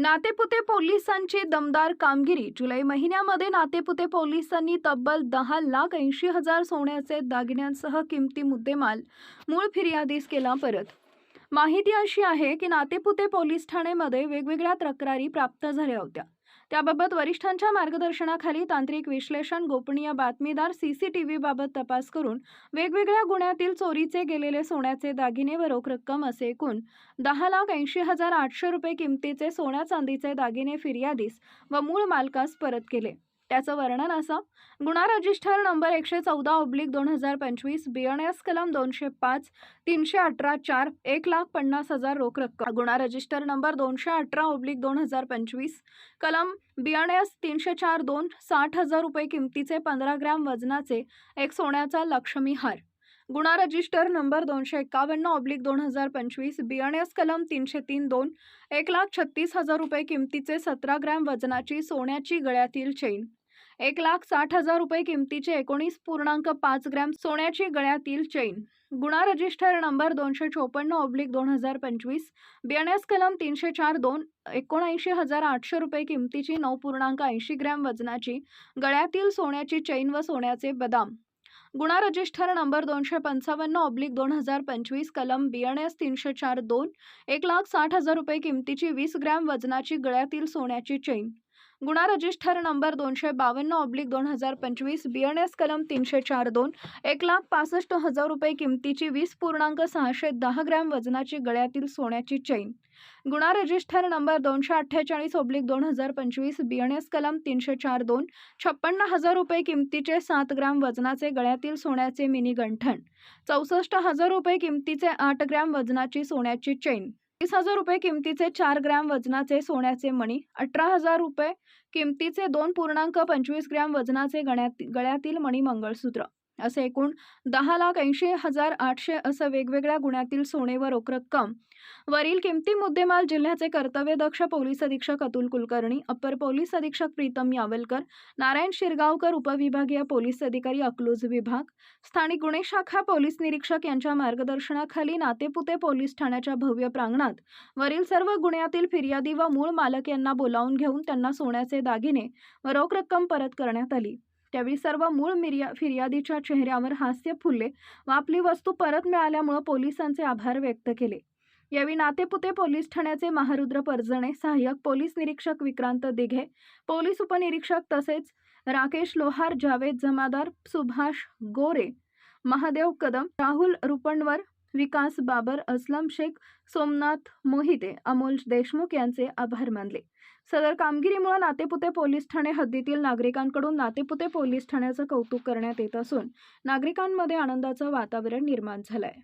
नातेपुते पोलिसांची दमदार कामगिरी. जुलै महिन्यामध्ये नातेपुते पोलिसांनी तब्बल दहा लाख ऐंशी हजार सोन्याचे दागिन्यांसह किमती मुद्देमाल मूळ फिर्यादीस केला परत. माहिती अशी आहे की नातेपुते पोलीस ठाणेमध्ये वेगवेगळ्या तक्रारी प्राप्त झाल्या होत्या. त्याबाबत वरिष्ठांच्या मार्गदर्शनाखाली तांत्रिक विश्लेषण गोपनीय बातमीदार सीसीटीव्ही बाबत तपास करून वेगवेगळ्या गुन्ह्यातील चोरीचे गेलेले सोन्याचे दागिने व रोख रक्कम असे एकूण दहा लाख ऐंशी हजार आठशे रुपये किमतीचे सोन्या चांदीचे दागिने फिर्यादीस व मूळ मालकास परत केले. त्याचं वर्णन असं. गुन्हा रजिस्टर नंबर एकशे चौदा ऑब्लिक दोन हजार पंचवीस बी एन एस कलम दोनशे पाच तीनशे अठरा चार एक लाख पन्नास हजार रोख रक्कम. गुन्हा रजिस्टर नंबर दोनशे अठरा ऑब्लिक दोन हजार पंचवीस कलम बी एन एस तीनशे चार दोन साठ हजार रुपये किमतीचे पंधरा ग्रॅम वजनाचे एक सोन्याचा लक्ष्मी हार. गुन्हा रजिस्टर नंबर दोनशे एकावन्न ऑब्लिक दोन हजार पंचवीस बी एन एस कलम तीनशे तीन दोन एक लाख छत्तीस हजार रुपये किमतीचे सतरा ग्रॅम वजनाची सोन्याची गळ्यातील चेन. एक लाख साठ हजार रुपये किमतीचे एकोणीस पूर्णांक पाच ग्रॅम सोन्याची गळ्यातील चेन. गुन्हा रजिस्टर नंबर दोनशे चोपन्न ऑब्लिक दोन हजार पंचवीस. बियाण्यास कलम तीनशे चार दोन एकोणऐंशी हजार आठशे रुपये किमतीची नऊ पूर्णांक ऐंशी ग्रॅम वजनाची गळ्यातील सोन्याची चैन व सोन्याचे बदाम. गुन्हा रजिस्टर नंबर दोनशे पंचावन्न ऑब्लिक दोन हजार पंचवीस कलम बियाण्यास तीनशे चार दोन. एक लाख साठ हजार रुपये किमतीची वीस ग्रॅम वजनाची गळ्यातील सोन्याची चैन. गुन्हा रजिस्टर नंबर दोनशे बावन्न ऑब्लिक दोन हजार पंचवीस बी एन एस कलम तीनशे चार दोन एक लाख पासष्ट हजार रुपये किमतीची वीस पूर्णांक सहाशे दहा ग्रॅम वजनाची गळ्यातील सोन्याची चैन. गुन्हा रजिस्टर नंबर दोनशे अठ्ठेचाळीस ऑब्लिक दोन हजार पंचवीस बी एन एस कलम तीनशे चार दोन छप्पन्न हजार रुपये किमतीचे सात ग्रॅम वजनाचे गळ्यातील सोन्याचे मिनी गंठण चौसष्ट हजार रुपये किमतीचे आठ ग्रॅम वजनाची सोन्याची चैन. तीस हजार रुपये किमतीचे चार ग्रॅम वजनाचे सोन्याचे मणी अठरा हजार रुपये किमतीचे दोन पूर्णांक पंचवीस ग्रॅम वजनाचे गळ्यात गळ्यातील मणी मंगळसूत्र असे एकूण दहा लाख ऐंशी हजार आठशे असं वेगवेगळ्या गुन्ह्यातील सोने व रोख रक्कम. वरील किमती मुद्देमाल जिल्ह्याचे कर्तव्यदक्ष पोलीस अधीक्षक अतुल कुलकर्णी अप्पर पोलीस अधीक्षक प्रीतम यावलकर नारायण शिरगावकर उपविभागीय पोलीस अधिकारी अकलूज विभाग स्थानिक गुन्हे शाखा पोलीस निरीक्षक यांच्या मार्गदर्शनाखाली नातेपुते पोलीस ठाण्याच्या भव्य प्रांगणात वरील सर्व गुन्ह्यातील फिर्यादी व मूळ मालक यांना बोलावून घेऊन त्यांना सोन्याचे दागिने व रोख रक्कम परत करण्यात आली. त्यावेळी सर्व मूळ मिर्या फिर्यादीच्या चेहऱ्यावर हास्य फुलले व आपली वस्तू परत मिळाल्यामुळं पोलिसांचे आभार व्यक्त केले. यावेळी नातेपुते पोलीस ठाण्याचे महारुद्र परजणे सहाय्यक पोलीस निरीक्षक विक्रांत दिघे पोलीस उपनिरीक्षक तसेच राकेश लोहार जावेद जमादार सुभाष गोरे महादेव कदम राहुल रुपणवर विकास बाबर असलम शेख सोमनाथ मोहिते अमोल देशमुख यांचे आभार मानले. सदर कामगिरीमुळे नातेपुते पोलीस ठाणे हद्दीतील नागरिकांकडून नातेपुते पोलीस ठाण्याचं कौतुक करण्यात येत असून नागरिकांमध्ये आनंदाचं वातावरण निर्माण झालं आहे